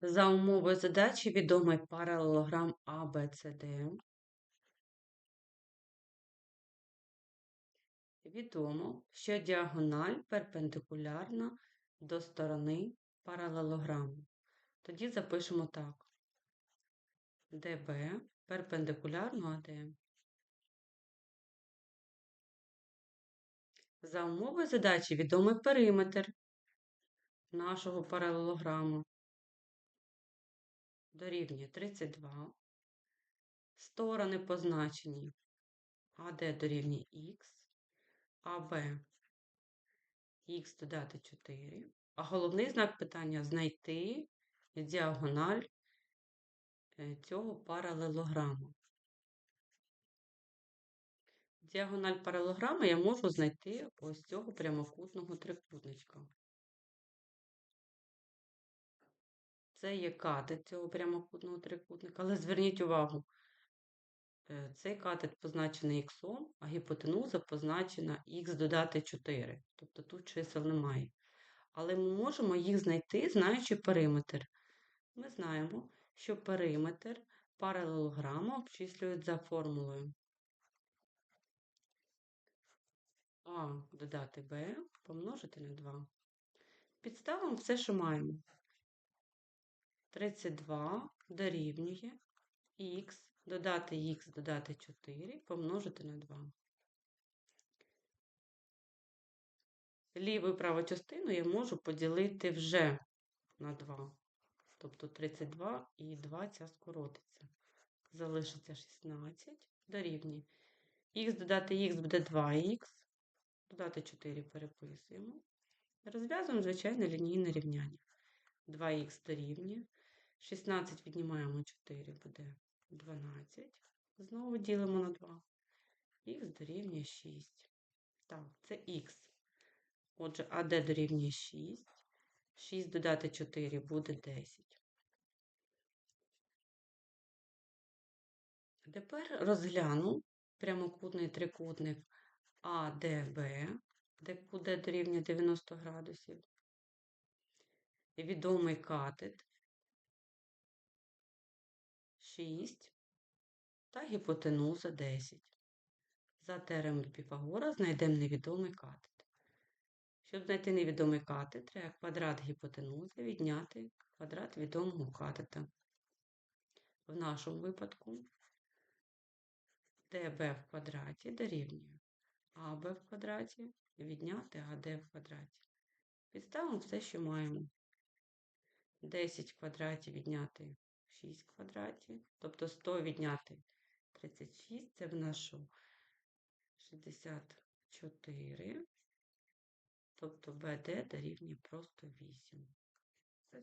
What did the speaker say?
За умовою задачі відомий паралелограм ABCD. Відомо, що діагональ перпендикулярна до сторони паралелограму. Тоді запишемо так. ДБ перпендикулярно АД. За умовою задачі відомий периметр нашого паралелограму дорівнює 32. Сторони позначені АД дорівнює Х, АБ Х додати 4. А головний знак питання знайти діагональ е, цього паралелограму. Діагональ паралелограми я можу знайти ось цього прямокутного трикутничка. Це є катет цього прямокутного трикутника, але зверніть увагу, е, цей катет позначений х, а гіпотенуза позначена х додати 4. Тобто тут чисел немає. Але ми можемо їх знайти, знаючи периметр. Ми знаємо, що периметр паралелограма обчислюють за формулою А додати Б помножити на 2. Підставимо все, що маємо. 32 дорівнює х, додати х, додати 4, помножити на 2. Ліву і праву частину я можу поділити вже на 2. Тобто 32 і 2 ця скоротиться. Залишиться 16 дорівнює. Х додати х буде 2х, додати 4 переписуємо. Розв'язуємо звичайне лінійне рівняння. 2х дорівнює. 16 віднімаємо 4, буде 12. Знову ділимо на 2. Х дорівнює 6. Так, це х. Отже, АД дорівнює 6. 6 додати 4 буде 10. Тепер розгляну прямокутний трикутник АДБ, де куди дорівнює 90 градусів. Відомий катет 6 та гіпотенуза 10. За теоремою Піфагора знайдемо невідомий катет. Щоб знайти невідомий катет, треба квадрат гіпотенузи відняти квадрат відомого катета. В нашому випадку ДБ в квадраті дорівнює АБ в квадраті відняти АД в квадраті. Підставимо все, що маємо. 10 квадратів відняти 6 квадратів, тобто 100 відняти 36, це в нашу 64, тобто БД дорівнює просто 8. Це.